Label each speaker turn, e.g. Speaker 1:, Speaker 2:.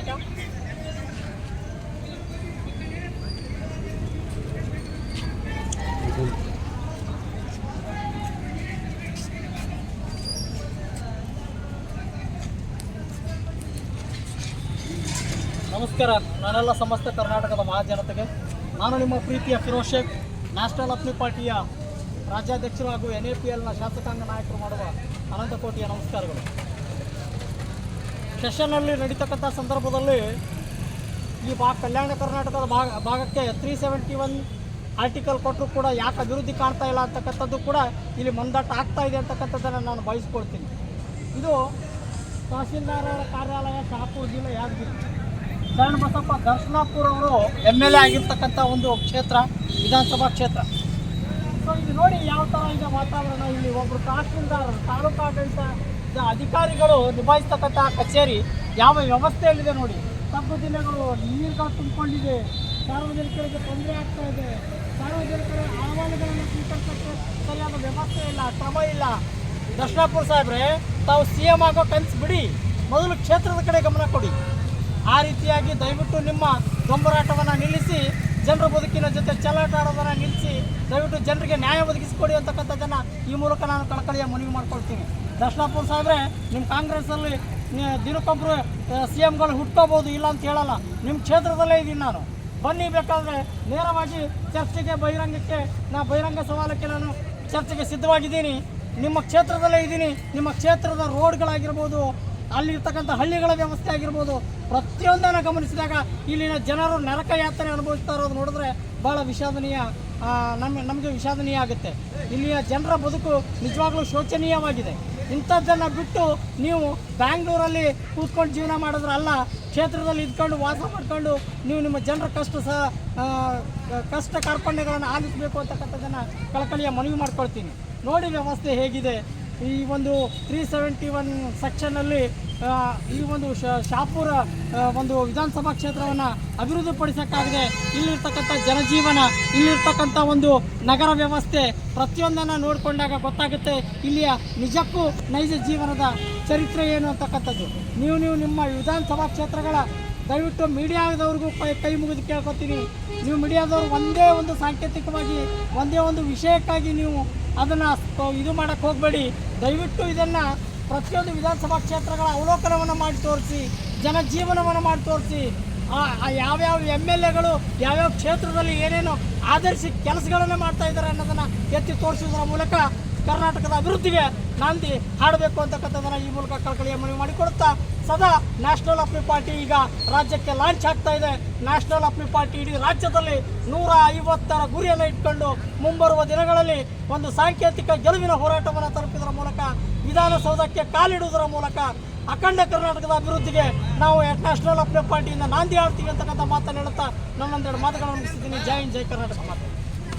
Speaker 1: ನಮಸ್ಕಾರ, ನಾನೆಲ್ಲ ಸಮಸ್ತ ಕರ್ನಾಟಕದ ಮಹಾಜನತೆಗೆ. ನಾನು ನಿಮ್ಮ ಪ್ರೀತಿಯ ಫಿರೋಜ್ ಶೇಖ್, ನ್ಯಾಷನಲ್ ಅಪ್ನಿ ಪಾರ್ಟಿಯ ರಾಜ್ಯಾಧ್ಯಕ್ಷರು ಹಾಗೂ ಎನ್ ಎ ಪಿ ಎಲ್ನ ಶಾಸಕಾಂಗ ನಾಯಕರು ಮಾಡುವ ಅನಂತಕೋಟಿಯ ನಮಸ್ಕಾರಗಳು. ಸೆಷನ್ನಲ್ಲಿ ನಡೀತಕ್ಕಂಥ ಸಂದರ್ಭದಲ್ಲಿ ಈ ಭಾಗ ಕಲ್ಯಾಣ ಕರ್ನಾಟಕದ ಭಾಗ, ಭಾಗಕ್ಕೆ ತ್ರೀ ಸೆವೆಂಟಿ ಒನ್ ಆರ್ಟಿಕಲ್ ಕೊಟ್ಟರು ಕೂಡ ಯಾಕೆ ಅಭಿವೃದ್ಧಿ ಕಾಣ್ತಾ ಇಲ್ಲ ಅಂತಕ್ಕಂಥದ್ದು ಕೂಡ ಇಲ್ಲಿ ಮಂದಾಟ ಆಗ್ತಾ ಇದೆ ಅಂತಕ್ಕಂಥದ್ದನ್ನು ನಾನು ಬಯಸ್ಕೊಳ್ತೀನಿ. ಇದು ತಹಸೀಲ್ದಾರರ ಕಾರ್ಯಾಲಯ ಶಹಾಪುರ ಜಿಲ್ಲೆ ಯಾದಗಿರಿ ಶರಣ ಬಸಪ್ಪ ದರ್ಶನಾಪುರ ಅವರು ಎಂ ಎಲ್ ಎ ಆಗಿರ್ತಕ್ಕಂಥ ಒಂದು ಕ್ಷೇತ್ರ, ವಿಧಾನಸಭಾ ಕ್ಷೇತ್ರ. ಸೊ ಇದು ನೋಡಿ ಯಾವ ಥರ ಇದೆ ವಾತಾವರಣ ಇಲ್ಲಿ ಒಬ್ಬರು ತಹಸೀಲ್ದಾರರು, ತಾಲೂಕು ಆಡಳಿತ ಅಧಿಕಾರಿಗಳು ನಿಭಾಯಿಸ್ತಕ್ಕಂತಹ ಕಚೇರಿ ಯಾವ ವ್ಯವಸ್ಥೆಯಲ್ಲಿದೆ ನೋಡಿ. ತಪ್ಪು ಜಿಲ್ಲೆಗಳು ನೀರುಗಳು ತುಂಬಿಕೊಂಡಿದೆ. ಸಾರ್ವಜನಿಕರಿಗೆ ತೊಂದರೆ ಆಗ್ತಾ ಇದೆ. ಸಾರ್ವಜನಿಕರ ಅಹವಾಲುಗಳನ್ನು ಸ್ವೀಕರಿಸೋಕ್ಕೆ ಸರಿಯಾದ ವ್ಯವಸ್ಥೆ ಇಲ್ಲ, ಕ್ರಮ ಇಲ್ಲ. ದರ್ಶನಾಪುರ ಸಾಹೇಬ್ರೆ, ತಾವು ಸಿ ಎಂ ಆಗೋ ಕನ್ಸು ಬಿಡಿ. ಮೊದಲು ಕ್ಷೇತ್ರದ ಕಡೆ ಗಮನ ಕೊಡಿ. ಆ ರೀತಿಯಾಗಿ ದಯವಿಟ್ಟು ನಿಮ್ಮ ಗೊಂಬರಾಟವನ್ನು ನಿಲ್ಲಿಸಿ, ಜನರ ಬದುಕಿನ ಜೊತೆ ಚಲಾಟ ಆಡೋದನ್ನು ನಿಲ್ಲಿಸಿ, ದಯವಿಟ್ಟು ಜನರಿಗೆ ನ್ಯಾಯ ಒದಗಿಸಿಕೊಡಿ ಅಂತಕ್ಕಂಥದ್ದನ್ನು ಈ ಮೂಲಕ ನಾನು ಕಳಕಳಿಯ ಮನವಿ ಮಾಡ್ಕೊಳ್ತೀನಿ. ದರ್ಶನಾಪುರ ಸಾಹೇಬ್ರೆ ನಿಮ್ಮ ಕಾಂಗ್ರೆಸ್ಸಲ್ಲಿ ದಿನಕ್ಕೊಬ್ಬರು ಸಿ ಎಮ್ಗಳು ಹುಟ್ಕೋಬೋದು, ಇಲ್ಲ ಅಂತ ಹೇಳಲ್ಲ. ನಿಮ್ಮ ಕ್ಷೇತ್ರದಲ್ಲೇ ಇದ್ದೀನಿ ನಾನು. ಬನ್ನಿ ಬೇಕಾದರೆ ನೇರವಾಗಿ ಚರ್ಚೆಗೆ ಬಹಿರಂಗಕ್ಕೆ, ನಾ ಬಹಿರಂಗ ಸವಾಲಕ್ಕೆ ನಾನು ಚರ್ಚೆಗೆ ಸಿದ್ಧವಾಗಿದ್ದೀನಿ. ನಿಮ್ಮ ಕ್ಷೇತ್ರದಲ್ಲೇ ಇದ್ದೀನಿ ನಿಮ್ಮ ಕ್ಷೇತ್ರದ ರೋಡ್ಗಳಾಗಿರ್ಬೋದು, ಅಲ್ಲಿರ್ತಕ್ಕಂಥ ಹಳ್ಳಿಗಳ ವ್ಯವಸ್ಥೆ ಆಗಿರ್ಬೋದು, ಪ್ರತಿಯೊಂದನ್ನು ಗಮನಿಸಿದಾಗ ಇಲ್ಲಿನ ಜನರು ನರಕ ಯಾತನೆ ಅನುಭವಿಸ್ತಾ ಇರೋದು ನೋಡಿದ್ರೆ ಭಾಳ ವಿಷಾದನೀಯ ನಮ್ಮ ನಮಗೆ ವಿಷಾದನೀಯ ಆಗುತ್ತೆ. ಇಲ್ಲಿಯ ಜನರ ಬದುಕು ನಿಜವಾಗ್ಲೂ ಶೋಚನೀಯವಾಗಿದೆ. ಇಂಥದ್ದನ್ನು ಬಿಟ್ಟು ನೀವು ಬ್ಯಾಂಗ್ಳೂರಲ್ಲಿ ಕೂತ್ಕೊಂಡು ಜೀವನ ಮಾಡಿದ್ರೆ ಅಲ್ಲ, ಕ್ಷೇತ್ರದಲ್ಲಿ ಇದ್ಕೊಂಡು, ವಾಸ ಮಾಡಿಕೊಂಡು ನೀವು ನಿಮ್ಮ ಜನರ ಕಷ್ಟ ಸಹ ಕಷ್ಟ ಕಾರ್ಪಣ್ಯಗಳನ್ನು ಆಲಿಸಬೇಕು ಅಂತಕ್ಕಂಥದ್ದನ್ನು ಕಳಕಳಿಯ ಮನವಿ ಮಾಡ್ಕೊಳ್ತೀನಿ. ನೋಡಿ ವ್ಯವಸ್ಥೆ ಹೇಗಿದೆ. ಈ ಒಂದು ತ್ರೀ ಸೆವೆಂಟಿ ಒನ್ ಸೆಕ್ಷನಲ್ಲಿ ಈ ಒಂದು ಶಾಪುರ ಒಂದು ವಿಧಾನಸಭಾ ಕ್ಷೇತ್ರವನ್ನು ಅಭಿವೃದ್ಧಿಪಡಿಸೋಕ್ಕಾಗದೆ. ಇಲ್ಲಿರ್ತಕ್ಕಂಥ ಜನಜೀವನ, ಇಲ್ಲಿರ್ತಕ್ಕಂಥ ಒಂದು ನಗರ ವ್ಯವಸ್ಥೆ ಪ್ರತಿಯೊಂದನ್ನು ನೋಡಿಕೊಂಡಾಗ ಗೊತ್ತಾಗುತ್ತೆ. ಇಲ್ಲಿಯ ನಿಜಕ್ಕೂ ನೈಜ ಜೀವನದ ಚರಿತ್ರೆ ಏನು ಅಂತಕ್ಕಂಥದ್ದು. ನೀವು ನೀವು ನಿಮ್ಮ ವಿಧಾನಸಭಾ ಕ್ಷೇತ್ರಗಳ, ದಯವಿಟ್ಟು ಮೀಡಿಯಾದವ್ರಿಗೂ ಕೈ ಕೈ ಮುಗಿದು ಕೇಳ್ಕೊತೀನಿ. ನೀವು ಮೀಡಿಯಾದವ್ರು ಒಂದೇ ಒಂದು ಸಾಂಕೇತಿಕವಾಗಿ, ಒಂದೇ ಒಂದು ವಿಷಯಕ್ಕಾಗಿ ನೀವು ಅದನ್ನು ಇದು ಮಾಡೋಕ್ಕೆ ಹೋಗಬೇಡಿ. ದಯವಿಟ್ಟು ಇದನ್ನು ಪ್ರತಿಯೊಂದು ವಿಧಾನಸಭಾ ಕ್ಷೇತ್ರಗಳ ಅವಲೋಕನವನ್ನು ಮಾಡಿ ತೋರಿಸಿ, ಜನಜೀವನವನ್ನು ಮಾಡಿ ತೋರಿಸಿ. ಯಾವ್ಯಾವ ಎಂ ಎಲ್ ಎಗಳು ಯಾವ್ಯಾವ ಕ್ಷೇತ್ರದಲ್ಲಿ ಏನೇನು ಆಧರಿಸಿ ಕೆಲಸಗಳನ್ನು ಮಾಡ್ತಾ ಇದ್ದಾರೆ ಅನ್ನೋದನ್ನು ಎತ್ತಿ ತೋರಿಸೋದ್ರ ಮೂಲಕ ಕರ್ನಾಟಕದ ಅಭಿವೃದ್ಧಿಗೆ ನಾಂದಿ ಹಾಡಬೇಕು ಅಂತಕ್ಕಂಥದ್ದನ್ನು ಈ ಮೂಲಕ ಕಳಕಳಿಯ ಮನವಿ ಮಾಡಿಕೊಡುತ್ತಾ ಸದಾ ನ್ಯಾಷನಲ್ ಅಪ್ನಿ ಪಾರ್ಟಿ ಈಗ ರಾಜ್ಯಕ್ಕೆ ಲಾಂಚ್ ಆಗ್ತಾ ಇದೆ. ನ್ಯಾಷನಲ್ ಅಪ್ನಿ ಪಾರ್ಟಿ ಇಡೀ ರಾಜ್ಯದಲ್ಲಿ ನೂರ ಐವತ್ತರ ಗುರಿಯನ್ನು ಇಟ್ಕೊಂಡು ಮುಂಬರುವ ದಿನಗಳಲ್ಲಿ ಒಂದು ಸಾಂಕೇತಿಕ ಗೆಲುವಿನ ಹೋರಾಟವನ್ನು ತಲುಪಿದರ ಮೂಲಕ, ವಿಧಾನಸೌಧಕ್ಕೆ ಕಾಲಿಡುವುದರ ಮೂಲಕ ಅಖಂಡ ಕರ್ನಾಟಕದ ಅಭಿವೃದ್ಧಿಗೆ ನಾವು ನ್ಯಾಷನಲ್ ಅಪ್ನಿ ಪಾರ್ಟಿಯಿಂದ ನಾಂದಿ ಆಡ್ತೀವಿ ಅಂತಕ್ಕಂಥ ಮಾತನ್ನು ಹೇಳುತ್ತಾ ನನ್ನೊಂದೆರಡು ಮಾತುಗಳನ್ನು ಮುಗಿಸಿದ್ದೀನಿ ಜೈ ಹಿಂದ್, ಜೈ ಕರ್ನಾಟಕ ಮಾತು.